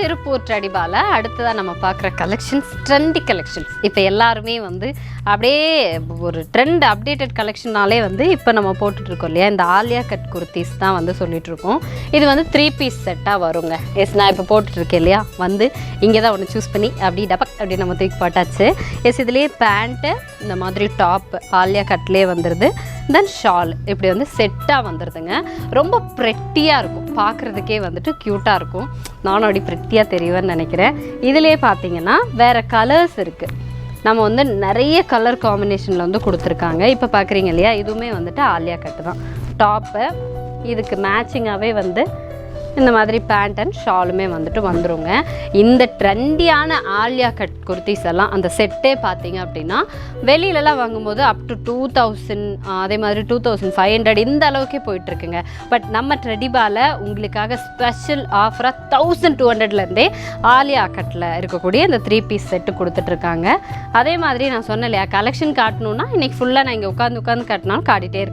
திருப்பூர் ட்ரெடிபால அடுத்ததாக நம்ம பார்க்குற கலெக்ஷன்ஸ் ட்ரெண்டி கலெக்ஷன்ஸ் இப்போ எல்லாருமே வந்து அப்படியே ஒரு ட்ரெண்ட் அப்டேட்டட் கலெக்ஷன்னாலே வந்து இப்போ நம்ம போட்டுட்ருக்கோம் இல்லையா? இந்த ஆலியா கட் குர்த்திஸ் தான் வந்து சொல்லிகிட்ருக்கோம் இது வந்து த்ரீ பீஸ் செட்டாக வருங்க. எஸ் நான் இப்போ போட்டுட்ருக்கேன் இல்லையா? வந்து இங்கே தான் ஒன்று சூஸ் பண்ணி அப்படி டபக் அப்படி நம்ம தூக்கி போட்டாச்சு. எஸ் இதுலேயே பேண்ட்டு இந்த மாதிரி டாப் ஆலியா கட்லேயே வந்துடுது தென் ஷால் இப்படி வந்து செட்டாக வந்துடுதுங்க ரொம்ப ப்ரெட்டியாக இருக்கும். பார்க்குறதுக்கே வந்துட்டு க்யூட்டாக இருக்கும். நானும் அப்படி ப்ரெட்டியாக தெரிவேன்னு நினைக்கிறேன். இதுலேயே பார்த்தீங்கன்னா வேறு கலர்ஸ் இருக்குது நம்ம வந்து நிறைய கலர் காம்பினேஷனில் வந்து கொடுத்துருக்காங்க. இப்போ பார்க்குறீங்க இல்லையா? இதுவுமே வந்துட்டு ஆலியா கட்டு தான். டாப்பு இதுக்கு மேட்சிங்காகவே வந்து இந்த மாதிரி பேண்ட் அண்ட் ஷாலுமே வந்துட்டு வந்துருங்க. இந்த ட்ரெண்டியான ஆலியா கட் குர்த்திஸ் எல்லாம் அந்த செட்டே பார்த்தீங்க அப்படின்னா வெளியிலலாம் வாங்கும்போது அப் டு டூ தௌசண்ட் அதே மாதிரி டூ தௌசண்ட் ஃபைவ் ஹண்ட்ரட் இந்த அளவுக்கே போயிட்டுருக்குங்க. பட் நம்ம ட்ரெடிபால உங்களுக்காக ஸ்பெஷல் ஆஃபராக தௌசண்ட் டூ ஹண்ட்ரட்லேருந்தே ஆலியா கட்டில் இருக்கக்கூடிய இந்த த்ரீ பீஸ் செட்டு கொடுத்துட்ருக்காங்க. அதே மாதிரி நான் சொன்னேன் இல்லையா கலெக்ஷன் காட்டணுன்னா இன்னைக்கு ஃபுல்லாக நான் இங்கே உட்காந்து உட்காந்து காட்டினாலும் காட்டிகிட்டே இருக்கேன்